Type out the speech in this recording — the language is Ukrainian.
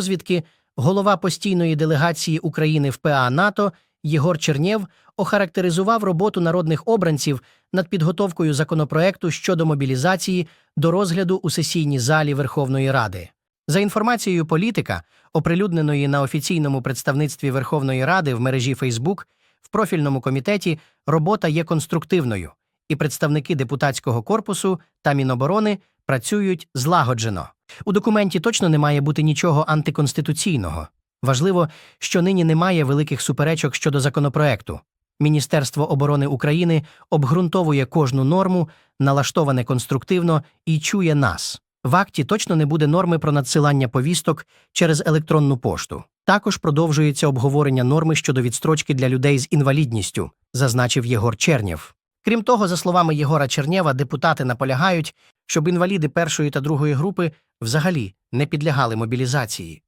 розвідки, голова постійної делегації України в ПА НАТО Єгор Чернєв охарактеризував роботу народних обранців над підготовкою законопроекту щодо мобілізації до розгляду у сесійній залі Верховної Ради. За інформацією політика, оприлюдненої на офіційному представництві Верховної Ради в мережі Фейсбук, в профільному комітеті робота є конструктивною, і представники депутатського корпусу та Міноборони працюють злагоджено. У документі точно не має бути нічого антиконституційного. Важливо, що нині немає великих суперечок щодо законопроекту. Міністерство оборони України обґрунтовує кожну норму, налаштоване конструктивно і чує нас. В акті точно не буде норми про надсилання повісток через електронну пошту. Також продовжується обговорення норми щодо відстрочки для людей з інвалідністю, зазначив Єгор Чернєв. Крім того, за словами Єгора Чернєва, депутати наполягають, щоб інваліди першої та другої групи взагалі не підлягали мобілізації.